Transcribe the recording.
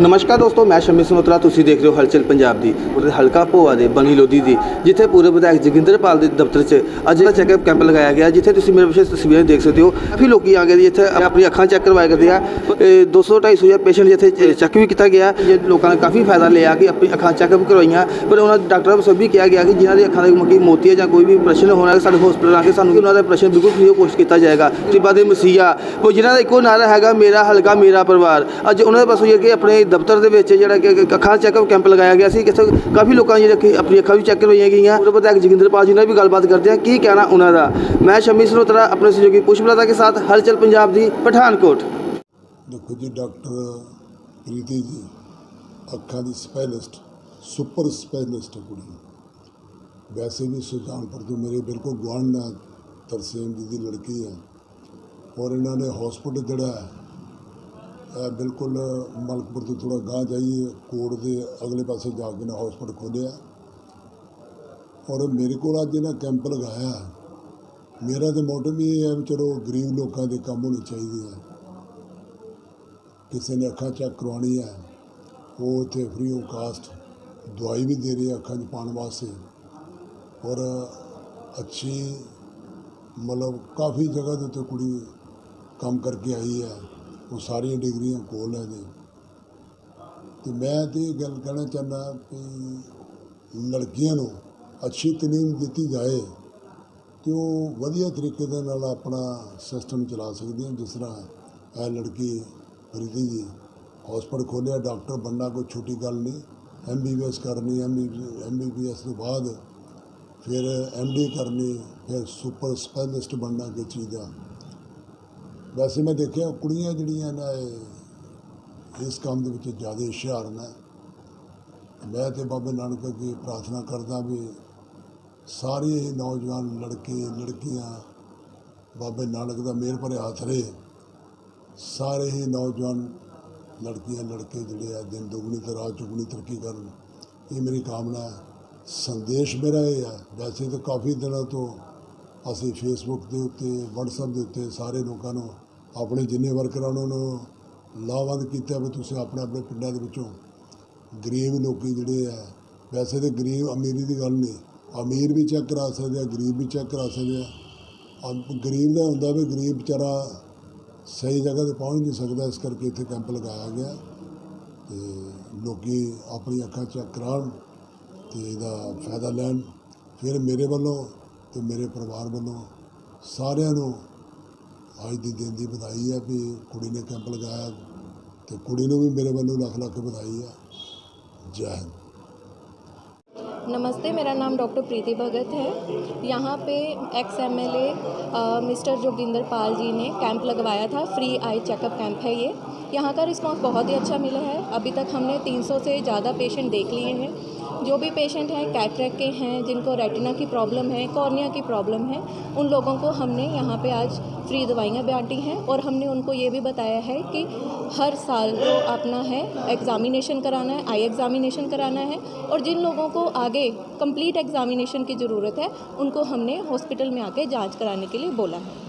ਨਮਸਕਾਰ ਦੋਸਤੋ, ਮੈਂ ਸ਼ਮੀ ਸਨੋਤਰਾ, ਤੁਸੀਂ ਦੇਖ ਰਹੇ ਹੋ ਹਲਚਲ ਪੰਜਾਬ ਦੀ, ਉਹਦੇ ਹਲਕਾ ਭੋਆ ਦੇ, ਬਣੀ ਲੋਧੀ ਦੀ, ਜਿੱਥੇ ਪੂਰਬ ਵਿਧਾਇਕ ਜੋਗਿੰਦਰਪਾਲ ਦੇ ਦਫ਼ਤਰ 'ਚ ਅੱਜ ਦਾ ਚੈੱਕਅਪ ਕੈਂਪ ਲਗਾਇਆ ਗਿਆ, ਜਿੱਥੇ ਤੁਸੀਂ ਮੇਰੇ ਪਿੱਛੇ ਤਸਵੀਰਾਂ ਦੇਖ ਸਕਦੇ ਹੋ। ਕਾਫੀ ਲੋਕੀ ਆ ਗਏ ਜੀ ਇੱਥੇ ਆਪਣੀ ਅੱਖਾਂ ਚੈੱਕ ਕਰਵਾਇਆ ਕਰਦੇ ਆ। 200 250 ਜਾਂ ਪੇਸ਼ੈਂਟ ਜਿੱਥੇ ਚੈੱਕ ਵੀ ਕੀਤਾ ਗਿਆ, ਜੇ ਲੋਕਾਂ ਨੇ ਕਾਫੀ ਫਾਇਦਾ ਲਿਆ ਕਿ ਆਪਣੀ ਅੱਖਾਂ ਚੈੱਕਅਪ ਕਰਵਾਈਆਂ। ਪਰ ਉਹਨਾਂ, ਡਾਕਟਰਾਂ ਵੱਲੋਂ ਵੀ ਕਿਹਾ ਗਿਆ ਕਿ ਜਿਨ੍ਹਾਂ ਦੀ ਅੱਖਾਂ ਦੇ ਮੱਕੀ ਮੋਤੀ ਹੈ ਜਾਂ ਕੋਈ ਵੀ ਪ੍ਰਸ਼ਨ ਹੋਣਾ ਸਾਡੇ ਹਸਪੀਟਲ ਆ ਕੇ ਸਾਨੂੰ ਉਹਨਾਂ ਦਾ ਪ੍ਰਸ਼ਨ ਬਿਲਕੁਲ ਫ੍ਰੀ ਕੋਸ਼ਿਸ਼ ਕੀਤਾ ਜਾਏਗਾ। ਤਿਬਾ ਦੇ ਮਸੀਹਾ, ਉਹ ਜਿਨ੍ਹਾਂ ਦਾ ਇੱਕੋ ਨਾਰਾ ਹੈਗਾ, ਮੇਰਾ ਹਲਕਾ, ਮੇਰਾ ਪਰਿਵਾਰ, ਅੱਜ ਉਹਨਾਂ ਦੇ ਪਾਸੋਂ ਇਹ ਕਿ ਆਪਣੇ ਦਫ਼ਤਰ ਦੇ ਵਿੱਚ ਜਿਹੜਾ ਕਿ ਕਿ ਅੱਖਾਂ ਚੈੱਕਅਪ ਕੈਂਪ ਲਗਾਇਆ ਗਿਆ ਸੀ, ਕਿਥੇ ਕਾਫੀ ਲੋਕਾਂ ਨੇ ਜਿਹੜੇ ਕਿ ਆਪਣੀ ਅੱਖਾਂ ਵੀ ਚੈੱਕ ਕਰਵਾਈਆਂ ਗਈਆਂ। ਉਹਦੇ ਵਿਧਾਇਕ ਜੋਗਿੰਦਰਪਾਲ ਜੀ ਨਾਲ ਵੀ ਗੱਲਬਾਤ ਕਰਦੇ ਆ ਕੀ ਕਹਿਣਾ ਉਹਨਾਂ ਦਾ? ਮੈਂ ਸ਼ਮੀ ਸਰੋਤਰਾ ਆਪਣੇ ਸਹਿਯੋਗੀ ਪੁਸ਼ਪਲਤਾ ਕੇ ਸਾਥ, ਹਲਚਲ ਪੰਜਾਬ ਦੀ ਪਠਾਨਕੋਟ। ਦੇਖੋ ਜੀ, ਡਾਕਟਰ ਪ੍ਰੀਤੀ ਜੀ, ਅੱਖਾਂ ਦੀ ਸਪੈਸ਼ਲਿਸਟ ਸੁਪਰ ਸਪੈਸ਼ਲਿਸਟ ਕੁੜੀ। ਵੈਸੇ ਵੀ ਸੁਜਾਨਪੁਰ ਤੋਂ ਮੇਰੇ ਬਿਲਕੁਲ ਗੁਆਂਢ ਨਾਲ ਤਰਸੇਮ ਜੀ ਦੀ ਲੜਕੀ ਹੈ ਔਰ ਇਹਨਾਂ ਨੇ ਹਸਪੀਟਲ ਜਿਹੜਾ ਹੈ ਬਿਲਕੁਲ ਮਲਕਪੁਰ ਤੋਂ ਥੋੜਾ ਗਾਂਹ ਜਾਈਏ ਕੋੜ ਦੇ ਅਗਲੇ ਪਾਸੇ ਜਾ ਕੇ ਨਾ ਹਸਪੀਟਲ ਖੋਲ੍ਹਿਆ। ਔਰ ਮੇਰੇ ਕੋਲ ਅੱਜ ਇਹਨਾਂ ਕੈਂਪ ਲਗਾਇਆ। ਮੇਰਾ ਤਾਂ ਮੋਟਿਵ ਇਹ ਹੈ ਵੀ ਚਲੋ ਗਰੀਬ ਲੋਕਾਂ ਦੇ ਕੰਮ ਹੋਣੇ ਚਾਹੀਦੇ ਆ। ਕਿਸੇ ਨੇ ਅੱਖਾਂ ਚੈੱਕ ਕਰਵਾਉਣੀ ਹੈ ਉਹ ਇੱਥੇ ਫ੍ਰੀ ਆਫ ਕਾਸਟ ਦਵਾਈ ਵੀ ਦੇ ਰਹੇ ਅੱਖਾਂ 'ਚ ਪਾਉਣ ਵਾਸਤੇ। ਔਰ ਅੱਛੀ ਮਤਲਬ ਕਾਫੀ ਜਗ੍ਹਾ ਦੇ ਉੱਤੇ ਕੁੜੀ ਕੰਮ ਕਰਕੇ ਆਈ ਹੈ ਉਹ ਸਾਰੀਆਂ ਡਿਗਰੀਆਂ ਕੋਲ ਹੈ ਜੀ। ਤੇ ਮੈਂ ਤੇ ਇਹ ਗੱਲ ਕਹਿਣਾ ਚਾਹੁੰਦਾ ਕਿ ਲੜਕੀਆਂ ਨੂੰ ਅੱਛੀ ਤਾਲੀਮ ਦਿੱਤੀ ਜਾਏ ਤੇ ਉਹ ਵਧੀਆ ਤਰੀਕੇ ਦੇ ਨਾਲ ਆਪਣਾ ਸਿਸਟਮ ਚਲਾ ਸਕਦੀਆਂ ਜਿਸ ਤਰ੍ਹਾਂ ਇਹ ਲੜਕੀ ਪ੍ਰੀਤੀ ਜੀ ਹਸਪਤਾਲ ਖੋਲ੍ਹਿਆ ਡਾਕਟਰ ਬਣਨਾ ਕੋਈ ਛੋਟੀ ਗੱਲ ਨਹੀਂ। ਐਮ ਬੀ ਬੀ ਐਸ ਕਰਨੀ ਐਮ ਬੀ ਬੀ ਐਸ ਤੋਂ ਬਾਅਦ ਫਿਰ ਐਮ ਡੀ ਕਰਨੀ, ਫਿਰ ਸੁਪਰ ਸਪੈਸ਼ਲਿਸਟ ਬਣਨਾ ਕਿਸ ਚੀਜ਼ ਦਾ। ਵੈਸੇ ਮੈਂ ਦੇਖਿਆ ਕੁੜੀਆਂ ਜਿਹੜੀਆਂ ਨੇ ਇਹ ਇਸ ਕੰਮ ਦੇ ਵਿੱਚ ਜ਼ਿਆਦਾ ਹੁਸ਼ਿਆਰ ਨੇ। ਮੈਂ ਤੇ ਬਾਬੇ ਨਾਨਕ ਅੱਗੇ ਪ੍ਰਾਰਥਨਾ ਕਰਦਾ ਵੀ ਸਾਰੇ ਹੀ ਨੌਜਵਾਨ ਲੜਕੇ, ਲੜਕੀਆਂ, ਬਾਬੇ ਨਾਨਕ ਦਾ ਮਿਹਰ ਭਰੇ ਹੱਥ ਰਹੇ। ਸਾਰੇ ਹੀ ਨੌਜਵਾਨ ਲੜਕੀਆਂ, ਲੜਕੇ ਜਿਹੜੇ ਆ, ਦਿਨ ਦੁਗਣੀ ਤੇ ਰਾਤ ਚੁਗਣੀ ਤਰੱਕੀ ਕਰਨ, ਇਹ ਮੇਰੀ ਕਾਮਨਾ ਹੈ। ਸੰਦੇਸ਼ ਮੇਰਾ ਇਹ ਹੈ, ਵੈਸੇ ਤਾਂ ਕਾਫੀ ਦਿਨਾਂ ਤੋਂ ਅਸੀਂ ਫੇਸਬੁੱਕ ਦੇ ਉੱਤੇ, WhatsApp ਦੇ ਉੱਤੇ ਸਾਰੇ ਲੋਕਾਂ ਨੂੰ ਆਪਣੇ ਜਿੰਨੇ ਵਰਕਰਾਂ ਉਹਨਾਂ ਨੂੰ ਲਾਭਵੰਦ ਕੀਤਾ ਵੀ ਤੁਸੀਂ ਆਪਣੇ ਆਪਣੇ ਪਿੰਡਾਂ ਦੇ ਵਿੱਚੋਂ ਗਰੀਬ ਲੋਕੀ ਜਿਹੜੇ ਆ, ਵੈਸੇ ਤਾਂ ਗਰੀਬ ਅਮੀਰੀ ਦੀ ਗੱਲ ਨਹੀਂ, ਅਮੀਰ ਵੀ ਚੈੱਕ ਕਰਾ ਸਕਦੇ ਆ, ਗਰੀਬ ਵੀ ਚੈੱਕ ਕਰਾ ਸਕਦੇ ਆ। ਗਰੀਬ ਦਾ ਹੁੰਦਾ ਵੀ ਗਰੀਬ ਵਿਚਾਰਾ ਸਹੀ ਜਗ੍ਹਾ ਤੇ ਪਹੁੰਚ ਨਹੀਂ ਸਕਦਾ, ਇਸ ਕਰਕੇ ਇੱਥੇ ਕੈਂਪ ਲਗਾਇਆ ਗਿਆ। ਤੇ ਲੋਕੀ ਆਪਣੀ ਅੱਖਾਂ ਚੈੱਕ ਕਰਾਉਣ ਤੇ ਇਹਦਾ ਫਾਇਦਾ ਲੈਣ। ਫਿਰ ਮੇਰੇ ਵੱਲੋਂ ਤੇ ਮੇਰੇ ਪਰਿਵਾਰ ਵੱਲੋਂ ਸਾਰਿਆਂ ਨੂੰ ਅੱਜ ਦੀ ਦਿਨ ਦੀ ਵਧਾਈ ਹੈ ਵੀ ਕੁੜੀ ਨੇ ਕੈਂਪ ਲਗਾਇਆ ਤੇ ਕੁੜੀ ਨੂੰ ਵੀ ਮੇਰੇ ਵੱਲੋਂ ਲੱਖ ਲੱਖ ਵਧਾਈ ਹੈ ਜੈ ਹਿੰਦ नमस्ते मेरा नाम डॉक्टर प्रीति भगत है यहाँ पे ex M L A mister Joginder Pal ji ने कैंप लगवाया था फ्री आई चेकअप कैंप है ये यहाँ का रिस्पांस बहुत ही अच्छा मिला है अभी तक हमने 300 से ज़्यादा पेशेंट देख लिए हैं जो भी पेशेंट हैं कैटरेक के हैं, जिनको रेटिना की प्रॉब्लम है कॉर्निया की प्रॉब्लम है, उन लोगों को हमने यहाँ पे आज फ्री दवाइयाँ बांटी हैं और हमने उनको ये भी बताया है कि हर साल को अपना है एग्ज़ामिनेशन कराना है आई एग्ज़ामिनेशन कराना है और जिन लोगों को आगे कंप्लीट एग्ज़ामिनेशन की ज़रूरत है, उनको हमने हॉस्पिटल में आके जाँच कराने के लिए बोला है।